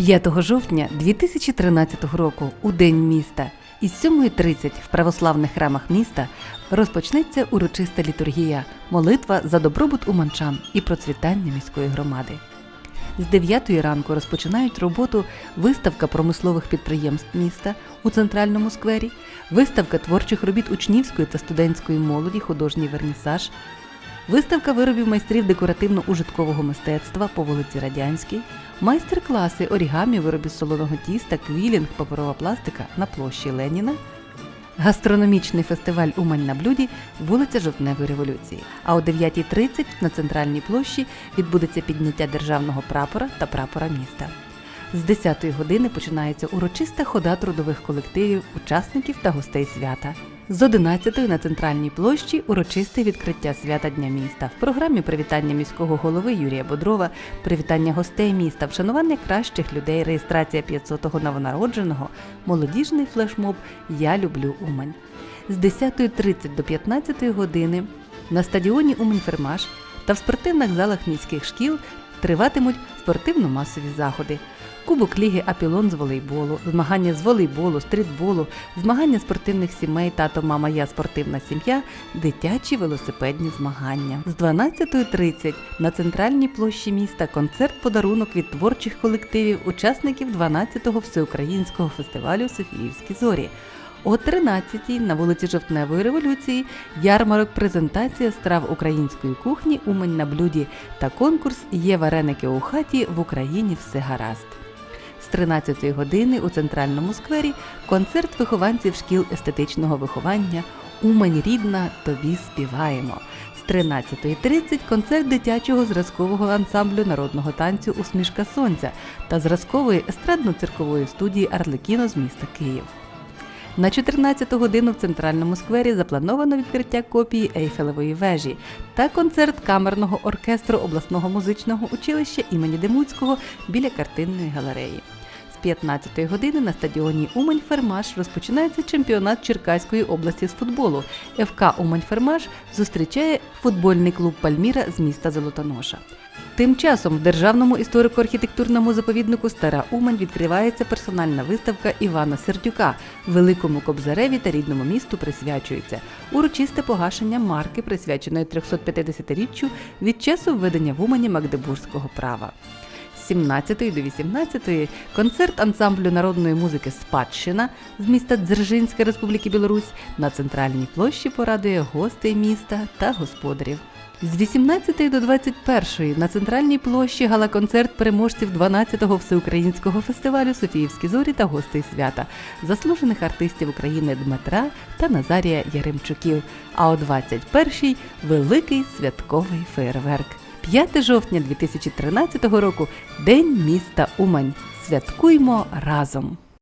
5 жовтня 2013 року, у День міста, із 7.30 в православних храмах міста розпочнеться урочиста літургія, молитва за добробут уманчан і процвітання міської громади. З 9 ранку розпочинають роботу виставка промислових підприємств міста у центральному сквері, виставка творчих робіт учнівської та студентської молоді, художній вернісаж, виставка виробів майстрів декоративно-ужиткового мистецтва по вулиці Радянській, майстер-класи орігамі, виробів солоного тіста, квілінг, паперова пластика на площі Леніна, гастрономічний фестиваль Умань на блюді, вулиця Жовтневої революції. А о 9.30 на центральній площі відбудеться підняття державного прапора та прапора міста. З 10 години починається урочиста хода трудових колективів, учасників та гостей свята. З 11 на центральній площі урочисте відкриття свята Дня міста. В програмі привітання міського голови Юрія Бодрова, привітання гостей міста, вшанування кращих людей, реєстрація 500-го новонародженого, молодіжний флешмоб Я люблю Умань. З 10.30 до 15 години на стадіоні Умань-Фермаш та в спортивних залах міських шкіл триватимуть спортивно-масові заходи. Кубок Ліги Апілон з волейболу, змагання з волейболу, стрітболу, змагання спортивних сімей Тато, мама, я спортивна сім'я, дитячі велосипедні змагання. З 12.30 на центральній площі міста концерт подарунок від творчих колективів учасників 12-го всеукраїнського фестивалю Софіївські зорі. О 13-й на вулиці Жовтневої революції ярмарок презентація страв української кухні Умань на блюді та конкурс Є вареники у хаті в Україні все гаразд. З 13 години у центральному сквері концерт вихованців шкіл естетичного виховання Умань рідна, тобі співаємо. З 13.30 концерт дитячого зразкового ансамблю народного танцю Усмішка Сонця та зразкової естрадно-циркової студії Арлекіно з міста Київ. На 14 годину в центральному сквері заплановано відкриття копії Ейфелевої вежі та концерт камерного оркестру обласного музичного училища імені Демуцького біля картинної галереї. З 15 години на стадіоні Умань Фермаш розпочинається чемпіонат Черкаської області з футболу. ФК Умань Фермаш зустрічає футбольний клуб Пальміра з міста Золотоноша. Тим часом в державному історико-архітектурному заповіднику Стара Умань відкривається персональна виставка Івана Сердюка Великому Кобзареві та рідному місту присвячується урочисте погашення марки, присвяченої 350-річчю від часу введення в Умані Магдебурзького права. З 17 до 18 концерт ансамблю народної музики Спадщина з міста Дзержинська Республіки Білорусь на центральній площі порадує гостей міста та господарів. З 18 до 21 на центральній площі гала-концерт переможців 12-го всеукраїнського фестивалю Софіївські зорі та гостей свята, заслужених артистів України Дмитра та Назарія Яремчуків. А о 21-й великий святковий феєрверк. 5 жовтня 2013 року День міста Умань. Святкуймо разом!